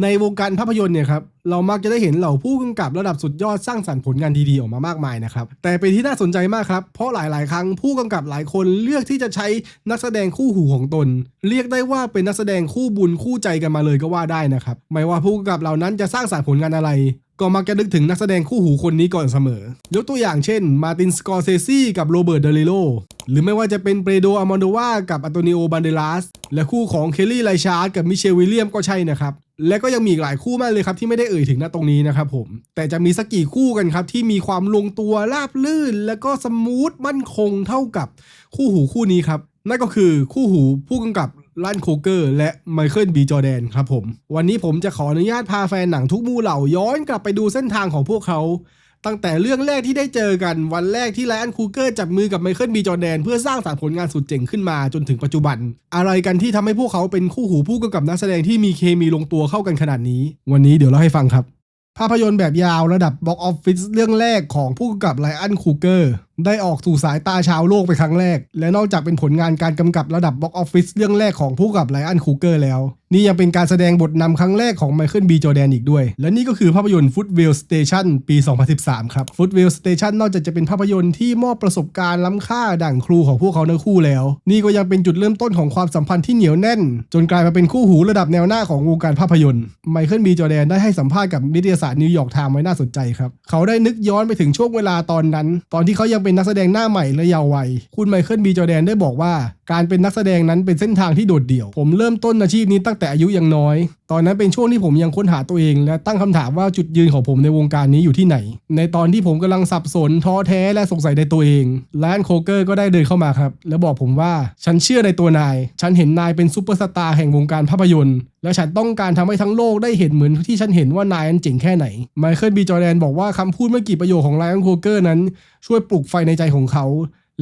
ในวงการภาพยนตร์เนี่ยครับเรามักจะได้เห็นเหล่าผู้กำกับระดับสุดยอดสร้างสรรค์ผลงานดีๆออกมามากมายนะครับแต่เป็นที่น่าสนใจมากครับเพราะหลายๆ ครั้งผู้กำกับหลายคนเลือกที่จะใช้นักแสดงคู่หูของตน เรียกได้ว่าเป็นนักแสดงคู่บุญคู่ใจกันมาเลยก็ว่าได้นะครับไม่ว่าผู้กำกับเหล่านั้นจะสร้างสรรค์ผลงานอะไร ก็มักจะนึกถึงนักแสดงคู่หูคนนี้ก่อนเสมอ ยกตัวอย่างเช่น มาตินสกอร์เซซีกับโรเบิร์ตเดลิโลหรือไม่ว่าจะเป็นเปโดอามอนโดวากับอันโตนิโอบันเดลัสและคู่ของเคลลี่ไลชาร์ดกับมิเชลวิลเลียมก็ใช่นะครับ และก็ยังมีอีกหลายคู่มากเลยครับที่ไม่ได้เอ่ยถึงณตรงนี้นะครับผม แต่จะมีสักกี่คู่กันครับ ที่มีความลงตัวราบลื่น และก็สมูทมั่นคงเท่ากับคู่หูคู่นี้ครับ นั่นก็คือคู่หูผู้กำกับลันโคเกอร์ และไมเคิลบีจอแดนครับผม วันนี้ผมจะขออนุญาตพาแฟนหนังทุกมู่เหล่าย้อนกลับไปดูเส้นทางของพวกเขา ตั้งแต่เรื่องแรกที่ได้เจอกันวันแรกที่ไลออนคูเกอร์จับมือกับไมเคิลบีจอแดน เพื่อสร้างสรรค์ผลงานสุดเจ๋งขึ้นมาจนถึงปัจจุบัน อะไรกันที่ทำให้พวกเขาเป็นคู่หูผู้กำกับนักแสดงที่มีเคมีลงตัวเข้ากันขนาดนี้ วันนี้เดี๋ยวเล่าให้ฟังครับ ภาพยนตร์แบบยาวระดับบ็อกออฟฟิศเรื่องแรกของผู้กำกับไลออนคูเกอร์ได้ออกสู่สายตาชาวโลกเป็นครั้งแรก และนอกจากเป็นผลงานการกำกับระดับบ็อกออฟฟิศเรื่องแรกของผู้กำกับไลออนคูเกอร์แล้ว นี่ยังเป็นการแสดงบทนำครั้งแรกของไมเคิลบีจอแดนอีกด้วย และนี่ก็คือภาพยนตร์ Footwell Station ปี 2013 ครับ Footwell Station นอกจากจะเป็นภาพยนตร์ที่มอบประสบการณ์ล้ำค่าดั่งครูของพวกเขาทั้งคู่แล้ว นี่ก็ยังเป็นจุดเริ่มต้นของความสัมพันธ์ที่เหนียวแน่น จนกลายมาเป็นคู่หูระดับแนวหน้าของวงการภาพยนตร์ไมเคิลบีจอแดนได้ให้สัมภาษณ์กับนิตยสารนิวยอร์กไทม์ไว้น่าสนใจครับเขาได้นึกย้อนไปถึงช่วงเวลาตอนนั้น ตอนที่เขายังเป็นนักแสดงหน้าใหม่และยาววัย คุณไมเคิลบีจอแดนได้บอกว่าการเป็นนักแสดงนั้นเป็นเส้นทางที่โดดเดี่ยว ผมเริ่มต้นอาชีพนี้ตั้งแต่อายุยังน้อย ตอนนั้นเป็นช่วงที่ผมยังค้นหาตัวเอง และตั้งคำถามว่าจุดยืนของผมในวงการนี้อยู่ที่ไหน ในตอนที่ผมกำลังสับสนท้อแท้และสงสัยในตัวเองแลนโคเกอร์ก็ได้เดินเข้ามาครับ แล้วบอกผมว่าฉันเชื่อในตัวนาย ฉันเห็นนายเป็นซูเปอร์สตาร์แห่งวงการภาพยนตร์และฉันต้องการทำให้ทั้งโลกได้เห็นเหมือนที่ฉันเห็นว่านายนั้นเจ๋งแค่ไหน ไมเคิลบีจอแดนบอกว่าคำพูดไม่กี่ประโยคของไลออนโคเกอร์นั้น ช่วยปลุกไฟในใจของเขา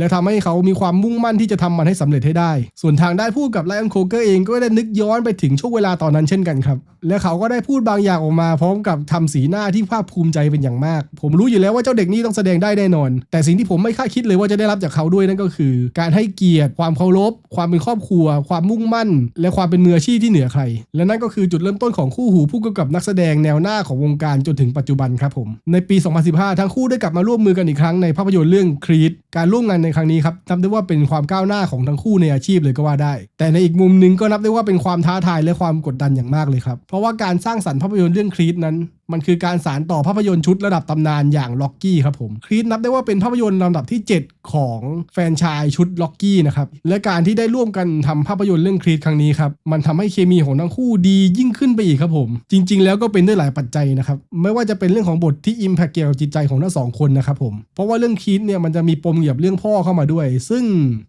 และทำให้เขามีความมุ่งมั่นที่จะทำมันให้สำเร็จให้ได้ ส่วนทางได้พูดกับไลออนโคเกอร์เองก็ได้นึกย้อนไปถึงช่วงเวลาตอนนั้นเช่นกันครับ และเขาก็ได้พูดบางอย่างออกมา พร้อมกับทำสีหน้าที่ภาคภูมิใจเป็นอย่างมาก ผมรู้อยู่แล้วว่าเจ้าเด็กนี่ต้องแสดงได้แน่นอน แต่สิ่งที่ผมไม่คาดคิดเลยว่าจะได้รับจากเขาด้วยนั่นก็คือ การให้เกียรติ ความเคารพ ความเป็นครอบครัว ความมุ่งมั่น และความเป็นมืออาชีพที่เหนือใคร และนั่นก็คือจุดเริ่มต้นของคู่หูผู้กำกับนักแสดงแนวหน้าของวงการจนถึงปัจจุบันครับผม ในปี 2015 ทั้งคู่ได้กลับมาร่วมมือกันอีกครั้งในภาพยนตร์เรื่องครีดการร่วมงานในครั้งนี้ครับนับได้ว่าเป็นความก้าวหน้าของทั้งคู่ในอาชีพเลยก็ว่าได้ แต่ในอีกมุมหนึ่งก็นับได้ว่าเป็นความท้าทายและความกดดันอย่างมากเลยครับ เพราะว่าการสร้างสรรค์ภาพยนตร์เรื่องครีดนั้น มันคือการสารต่อภาพยนตร์ชุดระดับตำนานอย่างล็อกกี้ครับผมครีดนับได้ว่าเป็นภาพยนตร์ลำดับที่ 7 ของแฟนชายชุดล็อกกี้นะครับและการที่ได้ร่วมกันทำภาพยนตร์เรื่องครีดครั้งนี้ครับมันทำให้เคมีของทั้งคู่ดียิ่งขึ้นไปอีกครับผม จริง ๆ แล้วก็เป็นด้วยหลายปัจจัยนะครับไม่ว่าจะเป็นเรื่องของบทที่อิมแพคเกี่ยวกับจิตใจของทั้งสองคนนะครับผมเพราะว่าเรื่องครีดเนี่ยมันจะมีปมเกี่ยวกับเรื่องพ่อเข้ามาด้วย ซึ่ง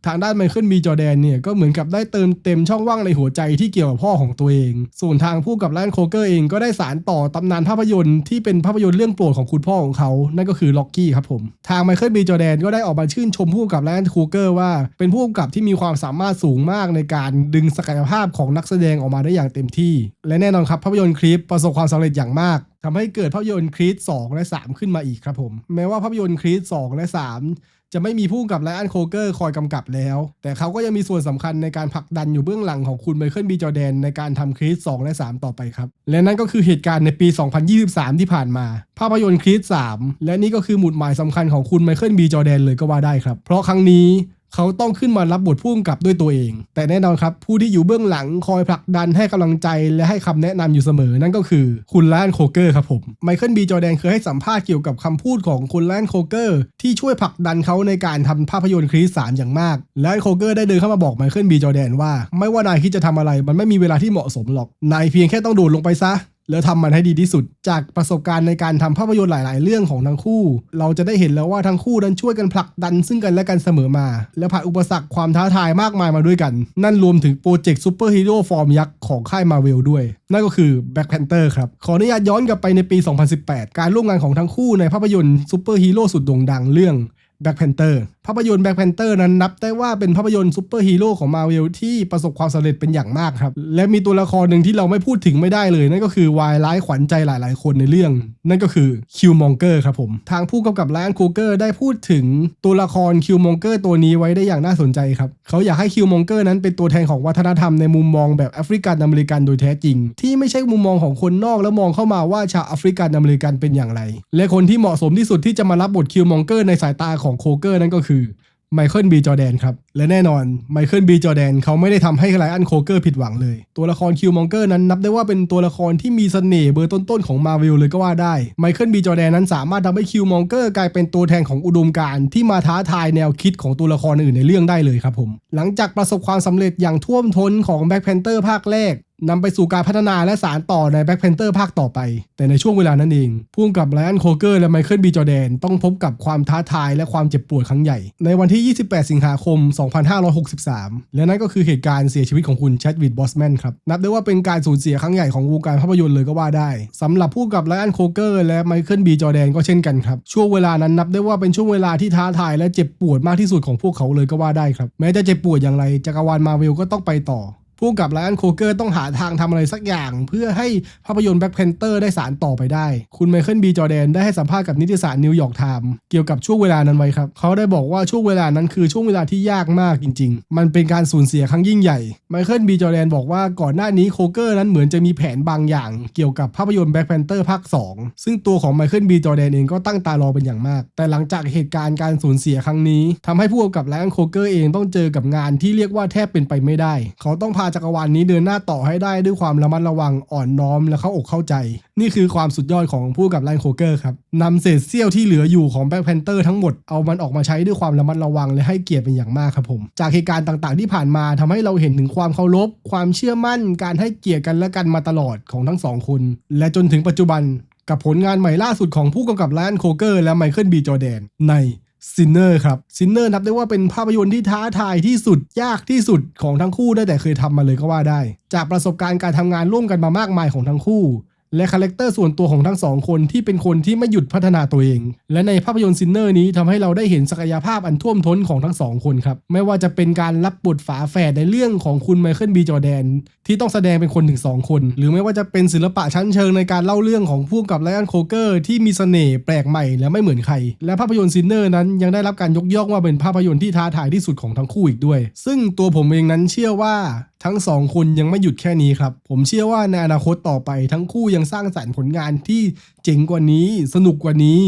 ทางด้านไมเคิลบีจอแดนเนี่ยก็เหมือนกับได้เติมเต็มช่องว่างในหัวใจที่เกี่ยวกับพ่อของตัวเอง ส่วนทางผู้กับแลนโคเกอร์เองก็ได้สารต่อตำนานภาพยนตร์ที่เป็นภาพยนตร์เรื่องโปรดของคุณพ่อของเขา นั่นก็คือล็อกกี้ครับผม ทางไมเคิลบีจอแดนก็ได้ออกมาชื่นชมผู้กำกับแลนโคเกอร์ว่าเป็นผู้กำกับที่มีความสามารถสูงมากในการดึงศักยภาพของนักแสดงออกมาได้อย่างเต็มที่ และแน่นอนครับภาพยนตร์คลิปประสบความสำเร็จอย่างมาก ทำให้เกิดภาพยนตร์ครีด2 และ 3 ขึ้นมาอีกครับผม แม้ว่าภาพยนตร์ครีด2 และ 3 จะไม่มีผู้กำกับไลออนโคเกอร์คอยกำกับแล้ว แต่เขาก็ยังมีส่วนสำคัญในการผลักดันอยู่เบื้องหลังของคุณไมเคิลบีจอแดนในการทำครีด2 และ 3 ต่อไปครับ และนั่นก็คือเหตุการณ์ในปี 2023 ที่ผ่านมา ภาพยนตร์ครีด3 และนี่ก็คือหมุดหมายสำคัญของคุณไมเคิลบีจอแดนเลยก็ว่าได้ครับ เพราะครั้งนี้ เขาต้องขึ้นมารับบทผู้กำกับด้วยตัวเอง แต่แน่นอนครับผู้ที่อยู่เบื้องหลังคอยผลักดันให้กำลังใจและให้คำแนะนำอยู่เสมอนั่นก็คือคุณแลนโคเกอร์ครับผมไมเคิลบีจอแดนเคยให้สัมภาษณ์เกี่ยวกับคำพูดของคุณแลนโคเกอร์ที่ช่วยผลักดันเขาในการทำภาพยนตร์ครีสสามอย่างมาก แลนโคเกอร์ได้เดินเข้ามาบอกไมเคิลบีจอแดนว่า ไม่ว่านายคิดจะทำอะไร มันไม่มีเวลาที่เหมาะสมหรอกนายเพียงแค่ต้องโดดลงไปซะ แล้วทำมันให้ดีที่สุด จากประสบการณ์ในการทำภาพยนตร์หลาย ๆ เรื่องของทั้งคู่ เราจะได้เห็นแล้วว่าทั้งคู่นั้นช่วยกันผลักดันซึ่งกันและกันเสมอมา และผ่านอุปสรรคความท้าทายมากมายมาด้วยกัน นั่นรวมถึงโปรเจกต์ซูเปอร์ฮีโร่ฟอร์มยักษ์ของค่ายมาเวลด้วย นั่นก็คือ Black Panther ครับ ขออนุญาตย้อนกลับไปในปี 2018 การร่วมงานของทั้งคู่ในภาพยนตร์ซูเปอร์ฮีโร่สุดโด่งดังเรื่อง Black Panther ภาพยนตร์แบ็คแพนเตอร์นั้นนับได้ว่าเป็นภาพยนตร์ซูเปอร์ฮีโร่ของมาเวลที่ประสบความสำเร็จเป็นอย่างมากครับ และมีตัวละครหนึ่งที่เราไม่พูดถึงไม่ได้เลย นั่นก็คือวายร้ายขวัญใจหลาย ๆ คนในเรื่อง นั่นก็คือคิวมองเกอร์ครับผม ทางผู้กำกับไลออนโคเกอร์ได้พูดถึงตัวละครคิวมองเกอร์ตัวนี้ไว้ได้อย่างน่าสนใจครับ เขาอยากให้คิวมองเกอร์นั้นเป็นตัวแทนของวัฒนธรรมในมุมมองแบบแอฟริกันอเมริกันโดยแท้จริง ที่ไม่ใช่มุมมองของคนนอกแล้วมองเข้ามาว่าชาวแอฟริกันอเมริกันเป็นอย่างไร และคนที่เหมาะสมที่สุดที่จะมารับบทคิวมองเกอร์ในสายตาของโคเกอร์นั่นก็คือไมเคิลบีจอแดนครับ และแน่นอนไมเคิลบีจอแดนเขาไม่ได้ทำให้ไลออนโคเกอร์ผิดหวังเลย ตัวละครคิวมองเกอร์นั้นนับได้ว่าเป็นตัวละครที่มีเสน่ห์เบอร์ต้นๆของมาวิลเลยก็ว่าได้ไมเคิลบีจอแดนนั้นสามารถทำให้คิวมองเกอร์กลายเป็นตัวแทนของอุดมการณ์ที่มาท้าทายแนวคิดของตัวละครอื่นในเรื่องได้เลยครับผม หลังจากประสบความสำเร็จอย่างท่วมท้นของแบ็คแพนเตอร์ภาคแรก นำไปสู่การพัฒนาและสารต่อใน Black Panther ภาคต่อไป แต่ในช่วงเวลานั้นเองผู้กำกับไลออนโคเกอร์และไมเคิลบีจอแดนต้องพบกับความท้าทายและความเจ็บปวดครั้งใหญ่ ในวันที่ 28 สิงหาคม 2563 และนั่นก็คือเหตุการณ์เสียชีวิตของคุณแชดวิดบอสแมนครับ นับได้ว่าเป็นการสูญเสียครั้งใหญ่ของวงการภาพยนตร์เลยก็ว่าได้สำหรับผู้กำกับไลออนโคเกอร์และไมเคิลบีจอแดนก็เช่นกันครับช่วงเวลานั้นนับได้ว่าเป็นช่วงเวลาที่ท้าทายและเจ็บปวดมากที่สุดของพวกเขาเลยก็ว่าได้ครับแม้จะเจ็บปวดอย่างไรจักรวาลมาเวลก็ต้องไปต่อ ผู้กับไลออนโคเกอร์ต้องหาทางทำอะไรสักอย่าง เพื่อให้ภาพยนตร์แบ็คแพนเตอร์ได้สารต่อไปได้ คุณไมเคิลบีจอแดนได้ให้สัมภาษณ์กับนิตยสารนิวยอร์กไทม์เกี่ยวกับช่วงเวลานั้นไว้ครับ เขาได้บอกว่าช่วงเวลานั้นคือช่วงเวลาที่ยากมากจริง ๆ มันเป็นการสูญเสียครั้งยิ่งใหญ่ ไมเคิลบีจอแดนบอกว่าก่อนหน้านี้โคเกอร์นั้นเหมือนจะมีแผนบางอย่าง เกี่ยวกับภาพยนตร์แบ็คแพนเตอร์ภาค 2 ซึ่งตัวของไมเคิลบีจอแดนเองก็ตั้งตารอเป็นอย่างมาก แต่หลังจากเหตุการณ์การสูญเสียครั้งนี้ทำให้ผู้กำกับไลออนโคเกอร์เองต้องเจอกับงานที่เรียกว่าแทบเป็นไปไม่ได้ เขาต้องพาจักรวาลนี้เดินหน้าต่อให้ได้ด้วยความระมัดระวังอ่อนน้อมและเข้าอกเข้าใจ นี่คือความสุดยอดของผู้กับไลออนโคเกอร์ครับนำเศษเสี้ยวที่เหลืออยู่ของแบ็คแพนเตอร์ทั้งหมดเอามันออกมาใช้ด้วยความระมัดระวังและให้เกียรติเป็นอย่างมากครับผม จากเหตุการณ์ต่างๆ ที่ผ่านมาทำให้เราเห็นถึงความเคารพ ความเชื่อมั่น การให้เกียรติกันและกันมาตลอดของทั้งสองคน และจนถึงปัจจุบันกับผลงานใหม่ล่าสุดของผู้กำกับไลออนโคเกอร์และไมเคิลบีจอแดนใน ซินเนอร์ครับซินเนอร์นับได้ว่าเป็นภาพยนตร์ที่ท้าทายที่สุดยากที่สุดของทั้งคู่ได้แต่เคยทำมาเลยก็ว่าได้ จากประสบการณ์การทำงานร่วมกันมามากมายของทั้งคู่ และคาแรคเตอร์ส่วนตัวของทั้งสองคนที่เป็นคนที่ไม่หยุดพัฒนาตัวเอง และในภาพยนตร์ซินเนอร์นี้ทำให้เราได้เห็นศักยภาพอันท่วมท้นของทั้งสองคนครับ ไม่ว่าจะเป็นการรับบทฝาแฝดในเรื่องของคุณไมเคิลบีจอแดน ที่ต้องแสดงเป็นคนถึงสองคน หรือไม่ว่าจะเป็นศิลปะชั้นเชิงในการเล่าเรื่องของผู้กำกับไลออนโคเกอร์ที่มีเสน่ห์แปลกใหม่และไม่เหมือนใคร และภาพยนตร์ซินเนอร์นั้นยังได้รับการยกย่องว่าเป็นภาพยนตร์ที่ท้าทายที่สุดของทั้งคู่อีกด้วย ซึ่งตัวผมเองนั้นเชื่อว่า ทั้งสองคนยังไม่หยุดแค่นี้ครับ ผมเชื่อว่าในอนาคตต่อไปทั้งคู่ยังสร้างสรรค์ผลงานที่เจ๋งกว่านี้ สนุกกว่านี้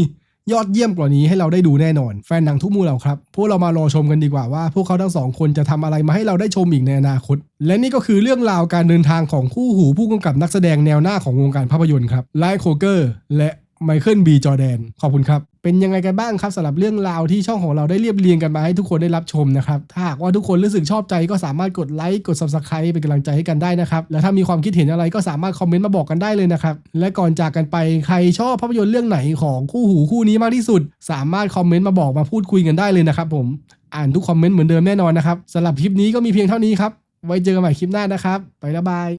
ยอดเยี่ยมกว่านี้ให้เราได้ดูแน่นอน แฟนหนังทุกมู่เหล่าครับ พวกเรามารอชมกันดีกว่าว่า พวกเขาทั้งสองคนจะทำอะไรมาให้เราได้ชมอีกในอนาคต และนี่ก็คือเรื่องราวการเดินทางของคู่หูผู้กำกับนักแสดงแนวหน้าของวงการภาพยนตร์ครับไลโคเกอร์และไมเคิลบีจอแดนขอบคุณครับ เป็นยังไงกันบ้างครับสำหรับเรื่องราวที่ช่องของเราได้เรียบเรียงกันมาให้ทุกคนได้รับชมนะครับ ถ้าหากว่าทุกคนรู้สึกชอบใจก็สามารถกดไลค์กด subscribe เป็นกำลังใจให้กันได้นะครับ และถ้ามีความคิดเห็นอะไรก็สามารถคอมเมนต์มาบอกกันได้เลยนะครับ และก่อนจากกันไปใครชอบภาพยนตร์เรื่องไหนของคู่หูคู่นี้มากที่สุด สามารถคอมเมนต์มาบอกมาพูดคุยกันได้เลยนะครับผมอ่านทุกคอมเมนต์เหมือนเดิมแน่นอนนะครับสำหรับคลิปนี้ก็มีเพียงเท่านี้ครับไว้เจอกันใหม่คลิปหน้านะครับ ไปแล้วบาย